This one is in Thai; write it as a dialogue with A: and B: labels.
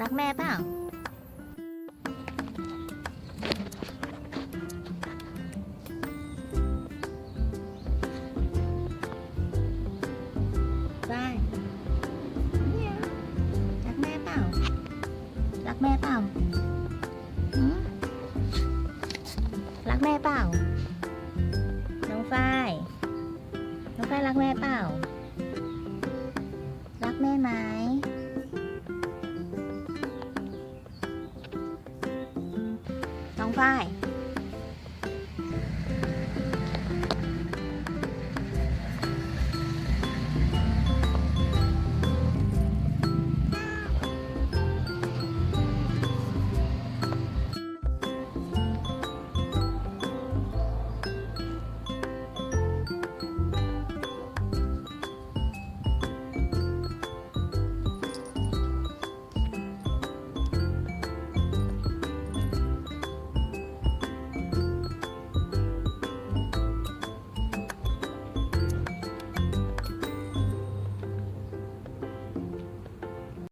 A: รักแม่เปล่า ได้เนี่ยรักแม่เปล่า รักแม่เปล่าหืมรักแม่เปล่า น้องฝ้าย น้องฝ้ายรักแม่เปล่า รักแม่ไหม น้องฝ้าย